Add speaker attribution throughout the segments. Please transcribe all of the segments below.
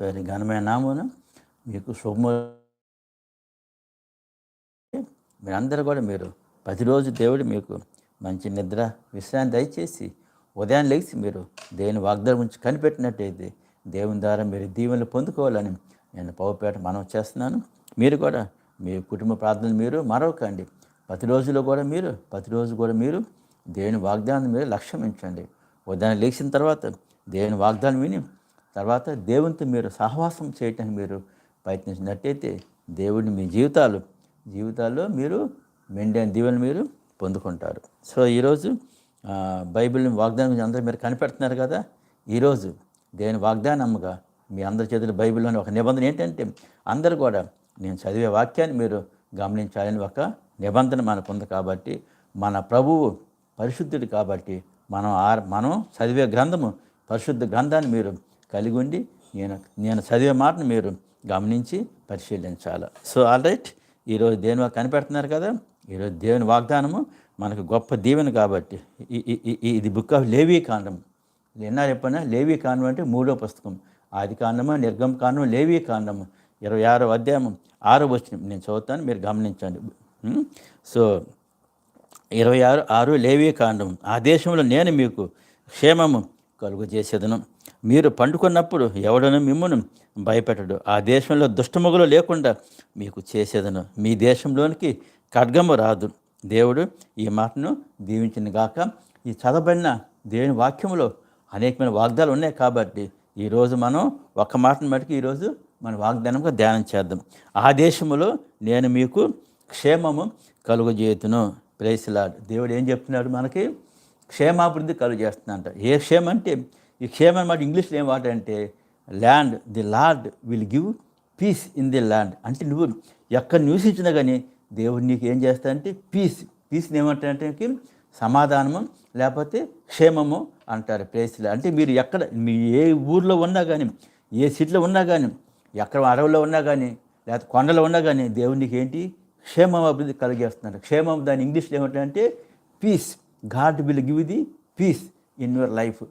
Speaker 1: వారి ఘనమైన నామను మీకు శుభము మీరందరూ కూడా మీరు ప్రతిరోజు దేవుడు మీకు మంచి నిద్ర విశ్రాంతి దయచేసి ఉదయం లేచి మీరు దేవుని వాగ్దానం గురించి కనిపెట్టినట్టయితే దేవుని ద్వారా మీరు దీవెనలు పొందుకోవాలని నేను పౌపేట మనం చేస్తున్నాను. మీరు కూడా మీ కుటుంబ ప్రార్థనలు మీరు మరవకండి. ప్రతిరోజులో కూడా మీరు ప్రతిరోజు కూడా మీరు దేవుని వాగ్దానం మీరు లక్ష్యం ఉంచండి. ఉదయం లేచిన తర్వాత దేవుని వాగ్దానం విని తర్వాత దేవునితో మీరు సహవాసం చేయటానికి మీరు ప్రయత్నించినట్టయితే దేవుడిని మీ జీవితాలు జీవితాల్లో మీరు మెండైన దీవెని మీరు పొందుకుంటారు. సో ఈరోజు బైబిల్ని వాగ్దానం గురించి అందరూ మీరు కనిపెడుతున్నారు కదా? ఈరోజు దేని వాగ్దానముగా మీ అందరి చేతులు బైబిల్లోని ఒక నిబంధన ఏంటంటే అందరూ కూడా నేను చదివే వాక్యాన్ని మీరు గమనించాలని ఒక నిబంధన మనకు ఉంది కాబట్టి మన ప్రభువు పరిశుద్ధుడు కాబట్టి మనం ఆ మనం చదివే గ్రంథము పరిశుద్ధ గ్రంథాన్ని మీరు కలిగి ఉండి నేను నేను చదివే మాటను మీరు గమనించి పరిశీలించాలి. సో ఆల్ రైట్ ఈరోజు దేవుని కనిపెడుతున్నారు కదా. ఈరోజు దేవుని వాగ్దానము మనకు గొప్ప దీవెన కాబట్టి ఇది బుక్ ఆఫ్ లేవీ కాండం ఎన్నా చెప్పినా లేవీ కాండం అంటే మూడో పుస్తకం. ఆది కాండము నిర్గమ కాండము లేవీ కాండము. ఇరవై ఆరో అధ్యాయం ఆరో వచ్చిన నేను చదువుతాను మీరు గమనించండి. Hmm? సో ఇరవై ఆరు ఆరు లేవీ కాండం ఆ దేశంలో నేను మీకు క్షేమము కలుగు చేసేదను మీరు పండుకున్నప్పుడు ఎవడను మిమ్మును భయపెట్టడు. ఆ దేశంలో దుష్టముగులు లేకుండా మీకు చేసేదను. మీ దేశంలోనికి ఖడ్గము రాదు. దేవుడు ఈ మాటను దీవించిన గాక. ఈ చదవబడిన దేవుని వాక్యంలో అనేకమైన వాగ్దాలు ఉన్నాయి కాబట్టి ఈరోజు మనం ఒక మాటను మటుకు ఈరోజు మన వాగ్దానంగా ధ్యానం చేద్దాం. ఆ దేశములో నేను మీకు క్షేమము కలుగజేతును ప్రేసిలాడు దేవుడు ఏం చెప్తున్నాడు మనకి? క్షేమాభివృద్ధి కలుగు చేస్తున్నంట ఏ క్షేమం అంటే ఈ క్షేమం మాట ఇంగ్లీష్లో ఏం వాట అంటే land the lord will give peace in the land అంటే నువ్వు ఎక్కడ నివసించినా కానీ దేవుడు నీకు ఏం చేస్తాడంటే పీస్ పీస్ని ఏమంటారంటే సమాధానము లేకపోతే క్షేమము అంటారు ప్లేస్లో. అంటే మీరు ఎక్కడ మీ ఏ ఊర్లో ఉన్నా కానీ ఏ సిటీలో ఉన్నా కానీ ఎక్కడ అడవుల్లో ఉన్నా కానీ లేకపోతే కొండలో ఉన్నా కానీ దేవునికి ఏంటి? క్షేమం అభివృద్ధి కలిగేస్తున్నారు క్షేమం దాని ఇంగ్లీష్లో ఏమంటారంటే peace God will give the peace in your life.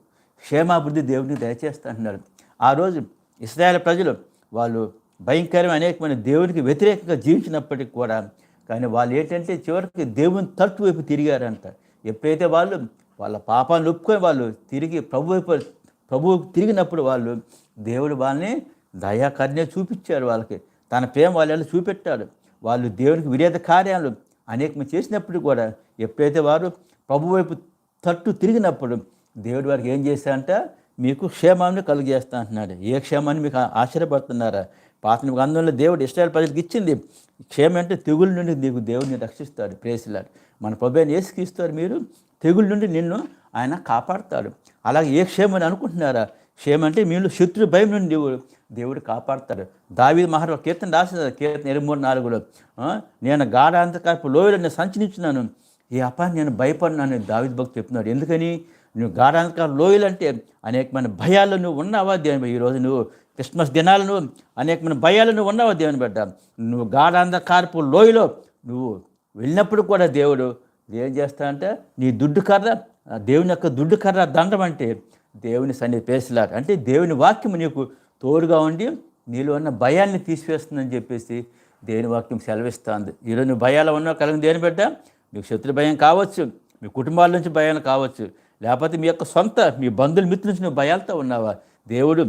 Speaker 1: క్షేమాభివృద్ధి దేవుడిని దయచేస్తా ఆ రోజు ఇస్రాయల్ ప్రజలు వాళ్ళు భయంకరమైన అనేకమైన దేవునికి వ్యతిరేకంగా జీవించినప్పటికీ కూడా కానీ వాళ్ళు ఏంటంటే చివరికి దేవుని తట్టు వైపు తిరిగారంట. ఎప్పుడైతే వాళ్ళు వాళ్ళ పాపాన్ని ఒప్పుకొని వాళ్ళు తిరిగి ప్రభు వైపు ప్రభువు తిరిగినప్పుడు వాళ్ళు దేవుడు వాళ్ళని దయాకర్ణ్య చూపించారు వాళ్ళకి. తన ప్రేమ వాళ్ళు చూపెట్టాడు వాళ్ళు దేవునికి విరేత కార్యాలు అనేకం చేసినప్పుడు కూడా ఎప్పుడైతే వారు ప్రభు వైపు తట్టు తిరిగినప్పుడు దేవుడు వారికి ఏం చేశాడంట మీకు క్షేమాన్ని కలుగజేస్తా అంటున్నాడు. ఏ క్షేమాన్ని మీకు ఆశ్చర్యపడుతున్నారా? పాత గ్రంథంలో దేవుడు ఇస్రాయల్ ప్రజలకు ఇచ్చింది క్షేమం అంటే తెగుల నుండి నీకు దేవుడిని రక్షిస్తాడు ప్రేసిలాడు మన ప్రభు ఏసుకిస్తారు మీరు తెగుళ్ళ నుండి నిన్ను ఆయన కాపాడతాడు. అలాగే ఏ క్షేమని అనుకుంటున్నారా? క్షేమం అంటే మీరు శత్రు భయం నుండి దేవుడు కాపాడతాడు. దావి మహారాజు కీర్తన రాసిన కీర్తన ఇరవై మూడు నాలుగులో. నేను నేను గాఢాంతకారపు లోయలో నేను సంచరించినాను ఈ అపాన్ని నేను భయపడినాను దావిద్ భక్తి చెప్తున్నాడు. ఎందుకని? నువ్వు గాఢాంతకాల లోయలు అంటే అనేకమైన భయాలు నువ్వు ఉన్నావా దేవుని ఈరోజు నువ్వు క్రిస్మస్ దినాలను అనేకమైన భయాలు నువ్వు ఉన్నావా దేవుని బిడ్డ? నువ్వు గాఢాంధకారపు లోయలో నువ్వు వెళ్ళినప్పుడు కూడా దేవుడు ఏం చేస్తాడంటే నీ దుడ్డు కర్ర ఆ దేవుని యొక్క దుడ్డు కర్ర దండం అంటే దేవుని సన్నిధి పేసలాడు అంటే దేవుని వాక్యం నీకు తోడుగా ఉండి నీలో ఉన్న భయాన్ని తీసివేస్తుందని చెప్పేసి దేవుని వాక్యం సెలవిస్తుంది. ఈరోజు నువ్వు భయాలు ఉన్నావు కలిగిన దేని బిడ్డ మీకు శత్రు భయం కావచ్చు మీ కుటుంబాల నుంచి భయాలు కావచ్చు లేకపోతే మీ యొక్క సొంత మీ బంధువుల మిత్రుల నుంచి నువ్వు భయాలతో ఉన్నావా? దేవుడు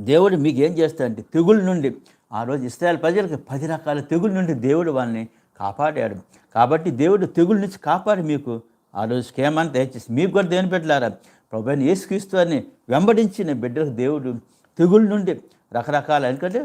Speaker 1: దేవుడు మీకు ఏం చేస్తాడంటే తెగుళ్ళ నుండి ఆ రోజు ఇస్రాయల్ ప్రజలకు పది రకాల తెగుళ్ళ నుండి దేవుడు వాళ్ళని కాపాడాడు. కాబట్టి దేవుడు తెగుళ్ళ నుంచి కాపాడి మీకు ఆ రోజు క్షేమాన్ని దయచేసి. మీకు కూడా దేవుని పెట్టలారా ప్రభుత్వం యేసుక్రీస్తు అని వెంబడించిన బిడ్డలకు దేవుడు తెగుళ్ళ నుండి రకరకాల ఎందుకంటే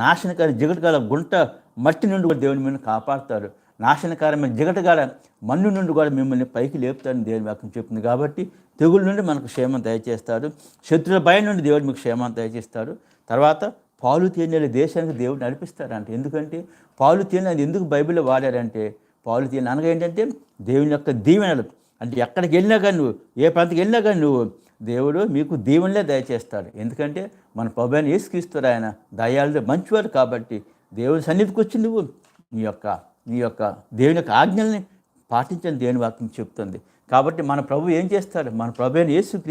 Speaker 1: నాశనకారి జిగటకాల గుంట మట్టి నుండి కూడా దేవుని మీద కాపాడుతాడు నాశనకరమైన జిగటగాల మన్ను నుండి కూడా మిమ్మల్ని పైకి లేపుతాడని దేవుని వాక్యం చెప్తుంది కాబట్టి తెగుల నుండి మనకు క్షేమం దయచేస్తాడు. శత్రుల భయం నుండి దేవుడు మీకు క్షేమం దయచేస్తాడు. తర్వాత పాలు తేనెల దేశానికి దేవుడు నడిపిస్తాడంట ఎందుకంటే పాలు తేనె అది ఎందుకు బైబిల్లో వాడారంటే పాలు తేనె అనగా ఏంటంటే దేవుని యొక్క దీవెనలు. అంటే ఎక్కడికి వెళ్ళినా కానీ నువ్వు ఏ ప్రాంతానికి వెళ్ళినా కానీ నువ్వు దేవుడు మీకు దీవెనలే దయచేస్తాడు. ఎందుకంటే మన ప్రభుని ఏసుక్రీస్తుడు ఆయన దయాలు మంచివారు కాబట్టి దేవుని సన్నిధికి వచ్చి నువ్వు నీ యొక్క నీ యొక్క దేవుని యొక్క ఆజ్ఞల్ని పాటించని దేవుని వాక్యం చెప్తుంది. కాబట్టి మన ప్రభు ఏం చేస్తాడు? మన ప్రభు అయిన యేసు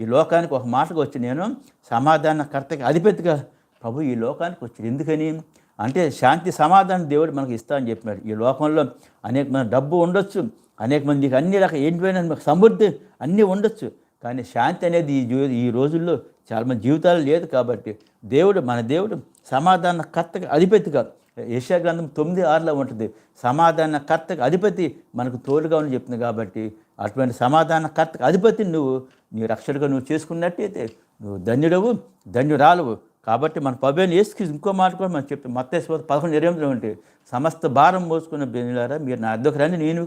Speaker 1: ఈ లోకానికి ఒక మాటకు వచ్చి నేను సమాధానకర్తకి అధిపతిగా ప్రభు ఈ లోకానికి వచ్చాడు ఎందుకని? అంటే శాంతి సమాధానం దేవుడు మనకి ఇస్తా అని చెప్పినాడు. ఈ లోకంలో అనేక మంది డబ్బు ఉండొచ్చు అనేక మందికి అన్ని రకాల ఏంటివైనా మనకు సమృద్ధి అన్నీ ఉండొచ్చు. కానీ శాంతి అనేది ఈ జీవి ఈ రోజుల్లో చాలామంది జీవితాలు లేదు కాబట్టి దేవుడు మన దేవుడు సమాధాన కర్తగా అధిపతిగా యశా గ్రంథం తొమ్మిది ఆరులో ఉంటుంది సమాధాన కర్తకు అధిపతి మనకు తోడుగా అని చెప్తుంది కాబట్టి అటువంటి సమాధాన కర్తకు అధిపతి నువ్వు నీ రక్షణగా నువ్వు చేసుకున్నట్టయితే నువ్వు ధన్యుడవు ధన్యురాలువు. కాబట్టి మన పబేని వేసుకు ఇంకో మాట కూడా మనం చెప్తాం మత్తేశ్వర పదకొండు ఇరవై ఉంటే సమస్త భారం మోసుకున్న బెనులారా మీరు నా అద్దకు రండి నేను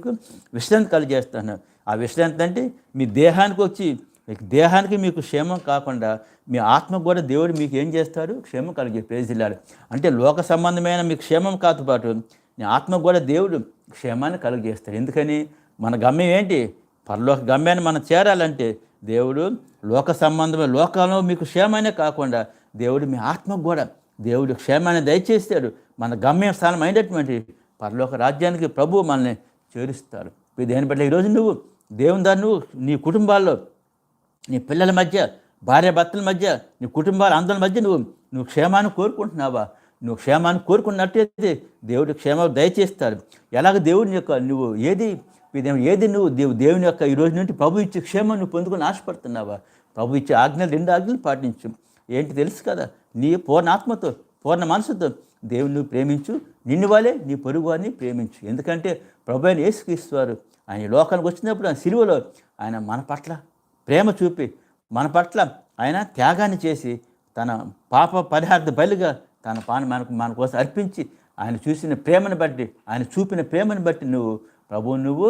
Speaker 1: విశ్రాంతి కలిగేస్తాను ఆ విశ్రాంతి అంటే మీ దేహానికి వచ్చి మీకు దేహానికి మీకు క్షేమం కాకుండా మీ ఆత్మకు కూడా దేవుడు మీకు ఏం చేస్తాడు? క్షేమం కలిగే ప్రేజిల్లాడు అంటే లోక సంబంధమైన మీకు క్షేమం కాదు పాటు నీ ఆత్మ కూడా దేవుడు క్షేమాన్ని కలిగేస్తాడు ఎందుకని? మన గమ్యం ఏంటి? పరలోక గమ్యాన్ని మనం చేరాలంటే దేవుడు లోక సంబంధమైన లోకంలో మీకు క్షేమమే కాకుండా దేవుడు మీ ఆత్మకు కూడా దేవుడు క్షేమాన్ని దయచేస్తాడు. మన గమ్య స్థానం అయినటువంటి పరలోక రాజ్యానికి ప్రభువు మనల్ని చేరుస్తాడు. దేని బట్టి ఈరోజు నువ్వు దేవుని దాన్ని నువ్వు నీ కుటుంబాల్లో నీ పిల్లల మధ్య భార్య భర్తల మధ్య నీ కుటుంబాల అందరి మధ్య నువ్వు నువ్వు క్షేమాన్ని కోరుకుంటున్నావా? నువ్వు క్షేమాన్ని కోరుకున్నట్టయితే దేవుడు క్షేమం దయచేస్తాడు ఎలాగ దేవుడిని యొక్క నువ్వు ఏది ఏది నువ్వు దేవు దేవుని యొక్క ఈ రోజు నుండి ప్రభు ఇచ్చే క్షేమం నువ్వు పొందుకుని ఆశపడుతున్నావా? ప్రభు ఇచ్చే ఆజ్ఞలు రెండు ఆజ్ఞలు పాటించు. ఏంటి తెలుసు కదా? నీ పూర్ణ ఆత్మతో పూర్ణ మనసుతో దేవుని నువ్వు ప్రేమించు. నిన్ను వాళ్ళే నీ పొరుగు వారిని ప్రేమించు. ఎందుకంటే ప్రభు అయిన యేసుక్రీస్తువారు ఆయన ఈ లోకానికి వచ్చినప్పుడు ఆయన సిలువలో ఆయన మన పట్ల ప్రేమ చూపి మన పట్ల ఆయన త్యాగాన్ని చేసి తన పాప పరిహార్థ బలిగా తన పాన మనకు మన కోసం అర్పించి ఆయన చూసిన ప్రేమను బట్టి ఆయన చూపిన ప్రేమను బట్టి నువ్వు ప్రభువు నువ్వు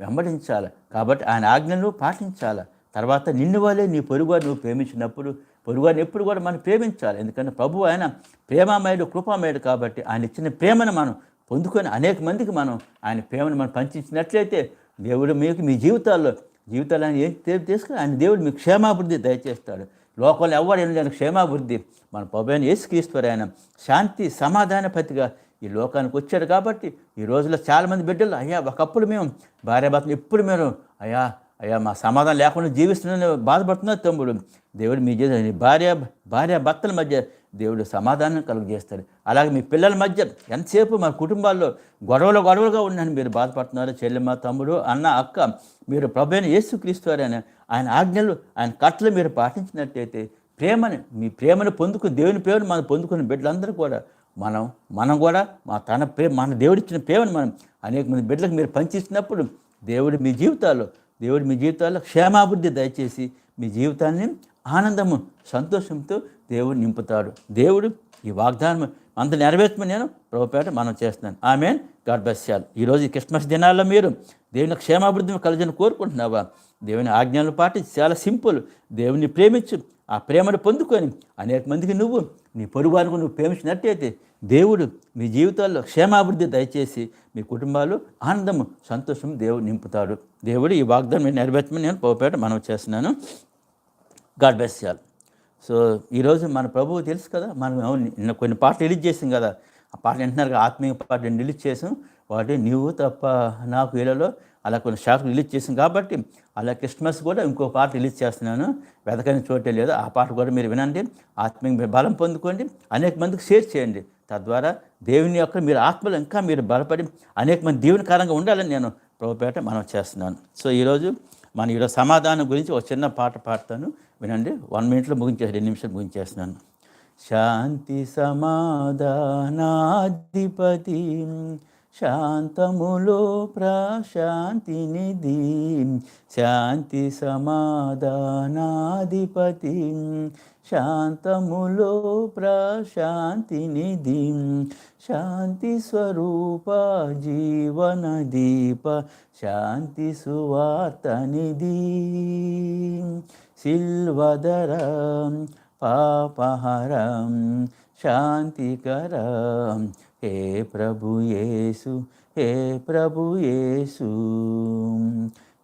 Speaker 1: వెంబడించాలి. కాబట్టి ఆయన ఆజ్ఞను పాటించాలి. తర్వాత నిన్ను వాళ్ళే నీ పొరుగువారు నువ్వు ప్రేమించినప్పుడు పొరుగువారిని ఎప్పుడు కూడా మనం ప్రేమించాలి. ఎందుకంటే ప్రభు ఆయన ప్రేమామయుడు కృపామయుడు కాబట్టి ఆయన ఇచ్చిన ప్రేమను మనం పొందుకొని అనేక మందికి మనం ఆయన ప్రేమను మనం పంచించినట్లయితే దేవుడు మీకు మీ జీవితాల్లో జీవితాలు ఆయన ఏం తీసుకుని ఆయన దేవుడు మీకు క్షేమాభివృద్ధి దయచేస్తాడు. లోకంలో ఎవరు ఏం క్షేమాభివృద్ధి. మన ప్రభుత్వం ఏసుక్రీస్తువారు ఆయన శాంతి సమాధానపతిగా ఈ లోకానికి వచ్చాడు కాబట్టి ఈ రోజుల్లో చాలామంది బిడ్డలు అయ్యా ఒకప్పుడు మేము భార్యాభర్తలు ఎప్పుడు మేము అయ్యా అయ్యా మా సమాధానం లేకుండా జీవిస్తున్న బాధపడుతున్నా తమ్ముడు. దేవుడు మీ జీవితం భార్య భార్య భర్తల మధ్య దేవుడు సమాధానం కలుగజేస్తాడు. అలాగే మీ పిల్లల మధ్య ఎంతసేపు మా కుటుంబాల్లో గొడవలు గొడవలుగా ఉన్నాను మీరు బాధపడుతున్నారు. చెల్లెమ్మ తమ్ముడు అన్న అక్క మీరు ప్రభైన యేసుక్రీస్తు వారు ఆయన ఆయన ఆజ్ఞలు ఆయన కట్టలు మీరు పాటించినట్టయితే ప్రేమని మీ ప్రేమను పొందుకు దేవుని ప్రేమను మనం పొందుకున్న బిడ్డలందరూ కూడా మనం మనం కూడా మా తన ప్రేమ మన దేవుడిచ్చిన ప్రేమను మనం అనేక మంది బిడ్డలకు మీరు పనిచేసినప్పుడు దేవుడు మీ జీవితాల్లో దేవుడు మీ జీవితాల్లో క్షేమాభివృద్ధి దయచేసి మీ జీవితాన్ని ఆనందము సంతోషంతో దేవుడు నింపుతాడు. దేవుడు ఈ వాగ్దానం అంత నెరవేర్చుకుని నేను ప్రభుపేట మనం చేస్తున్నాను. ఆమె గాడ్ బెస్యాలు ఈరోజు ఈ క్రిస్మస్ దినాల్లో మీరు దేవుని క్షేమాభివృద్ధిని కలజని కోరుకుంటున్నావా? దేవుని ఆజ్ఞలను పాటించి చాలా సింపుల్. దేవుని ప్రేమించు. ఆ ప్రేమను పొందుకొని అనేక మందికి నువ్వు నీ పొరుగువారికి నువ్వు ప్రేమించినట్టయితే దేవుడు మీ జీవితాల్లో క్షేమాభివృద్ధి దయచేసి మీ కుటుంబాలు ఆనందము సంతోషం దేవుడు నింపుతాడు. దేవుడు ఈ వాగ్దానం నెరవేర్చమని నేను పోపేట మనం చేస్తున్నాను. గాడ్ బెస్ సో ఈరోజు మన ప్రభువు తెలుసు కదా మనం నిన్న కొన్ని పాటలు రిలీజ్ చేసాం కదా ఆ పాటలు వింటున్నారు కదా ఆత్మీయ పాటలు రిలీజ్ చేసాం. వాటి నీవు తప్ప నాకు ఇళ్ళలో అలా కొన్ని షార్ట్లు రిలీజ్ చేసాం కాబట్టి అలా క్రిస్మస్ కూడా ఇంకో పాట రిలీజ్ చేస్తున్నాను. వెతకని చోటే లేదు ఆ పాట కూడా మీరు వినండి. ఆత్మీయ బలం పొందుకోండి. అనేక మందికి షేర్ చేయండి. తద్వారా దేవుని యొక్క మీరు ఆత్మలు ఇంకా మీరు బలపడి అనేక మంది దీవెనకరంగా ఉండాలని నేను ప్రభుపేట మనం చేస్తున్నాను. సో ఈరోజు మన ఈరోజు సమాధానం గురించి ఒక చిన్న పాట పాడతాను. వినండి వన్ మినిట్లో ముగించేసి రెండు నిమిషాలు ముగించేస్తున్నాను. శాంతి సమాధానాధిపతి శాంతములో ప్రశాంతినిధి శాంతి సమాధానాధిపతి శాంతములో ప్రశాంతినిధి శాంతి స్వరూప జీవన దీప శాంతి సువార్త నిధి సిల్వదరం పాపహరం శాంతికరం. హే ప్రభుయేసు హే ప్రభుయేసు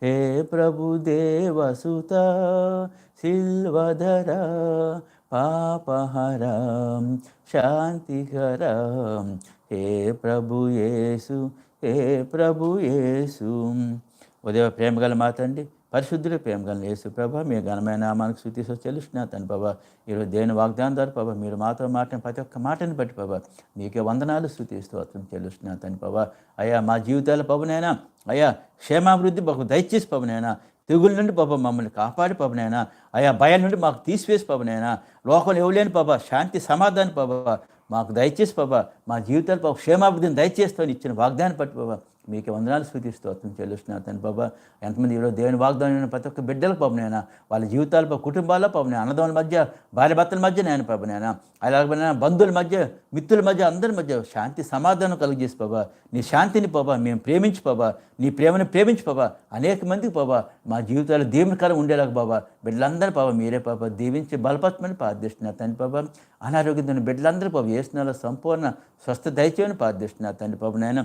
Speaker 1: హే ప్రభుదేవసుత సిల్వధర పాపహరం శాంతికరం. హే ప్రభుయేసు హే ప్రభుయేసు ఉదయ ప్రేమ గల మా తండ్రి పరిశుద్ధుడు ప్రేమగల యేసు ప్రభా మీ ఘనమైన నామానికి శృతి చెల్లిస్తున్నా తను ప్రభా. ఈరోజు దేని వాగ్దానం ద్వారా ప్రభా మీరు మాతో మాట్లాడిన ప్రతి ఒక్క మాటని బట్టి ప్రభా మీకే వందనాలు శృతి స్తోత్రం చెల్లిస్తున్నా తను ప్రభా. అయ్యా మా జీవితాల పవనైనా అయ్యా క్షేమాభివృద్ధి మాకు దయచేసి పవనైనా తెగుల నుండి పాప మమ్మల్ని కాపాడి పాపనైనా ఆయా భయం నుండి మాకు తీసివేసి పాపనైనా లోకంలో ఇవ్వలేని పాప శాంతి సమాధానం పాప మాకు దయచేసి పాప మా జీవితాలు పాప క్షేమాభివృద్ధిని దయచేస్తామని ఇచ్చిన వాగ్దానం పట్టి పాప మీకు వందనాలు స్వీకరిస్తూ అతను చెల్లిస్తున్నాను తను బాబా ఎంతమంది ఈరోజు దేవుని వాగ్దానం ప్రతి ఒక్క బిడ్డలకు పాపనైనా వాళ్ళ జీవితాల పాప కుటుంబాల్లో పాపనే అన్నదమ్ముల మధ్య భార్య భర్తల మధ్య నేను పాపనైనా అలాగే బంధువుల మధ్య మిత్రుల మధ్య అందరి మధ్య శాంతి సమాధానం కలిగజేసి బాబా. నీ శాంతిని పాబా మేము ప్రేమించి బాబా నీ ప్రేమను ప్రేమించి బాబా. అనేక మందికి బాబా మా జీవితాలు దేవునికరం ఉండేలాగా బాబా. బిడ్డలందరూ పాప మీరే పాప దీవించి బలపరచమని ప్రార్థిస్తున్నారు తండ్రి పాప అనారోగ్యంతో బిడ్డలందరూ పాప వేసిన సంపూర్ణ స్వస్థ దయచేయని ప్రార్థిస్తున్నారు తండ్రి పాప నాయన.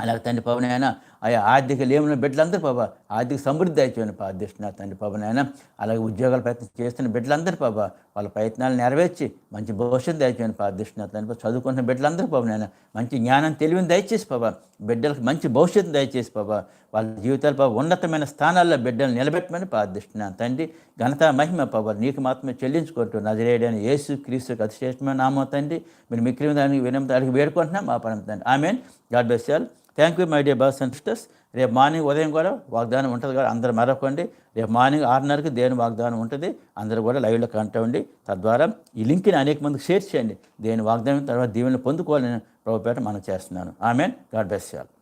Speaker 1: అలాగే తండ్రి పవన్ అయినా ఆయా ఆర్థిక లేమున బిడ్డలందరూ బాబా ఆర్థిక సమృద్ధి అయిపోయిన ప్రార్థిస్తున్నారు తండ్రి పవన్ నాయన. అలాగే ఉద్యోగాల ప్రయత్నం చేస్తున్న బిడ్డలందరూ బాబా వాళ్ళ ప్రయత్నాలు నెరవేర్చి మంచి భవిష్యత్తు దయచేయని ప్రార్థిస్తున్నారు తండ్రి చదువుకుంటున్న బిడ్డలందరూ పాపనైనా మంచి జ్ఞానం తెలివిని దయచేసి బాబా బిడ్డలకు మంచి భవిష్యత్తు దయచేసి బాబా వాళ్ళ జీవితాలు పాప ఉన్నతమైన స్థానాల్లో బిడ్డలు నిలబెట్టమని ప్రార్థిస్తున్నాను తండ్రి. ఘనత మహిమ పవర్ నీకు మాత్రమే చెల్లించుకుంటూ నజరేయడని యేసు క్రీస్తుకు అతిశ్రేష్టమైన నామో తండ్రి. మీరు మిక్కిలి దానికి వినమ్మ దానికి వేడుకుంటున్నాం మా పరం తండ్రి. Amen. God bless all. Thank you my dear bus and sisters రేపు మార్నింగ్ ఉదయం కూడా వాగ్దానం ఉంటుంది కదా అందరూ మరొకండి రేపు మార్నింగ్ ఆరున్నరకి దేని వాగ్దానం ఉంటుంది. అందరూ కూడా లైవ్లో కనెక్ట్ అవ్వండి. తద్వారా ఈ లింక్ని అనేక మందికి షేర్ చేయండి. దేని వాగ్దానం తర్వాత దీవెనలు పొందుకోవాలని ప్రభుపేట మనం చేస్తున్నాను. ఆమెన్ గాడ్ బెస్ చేయాలి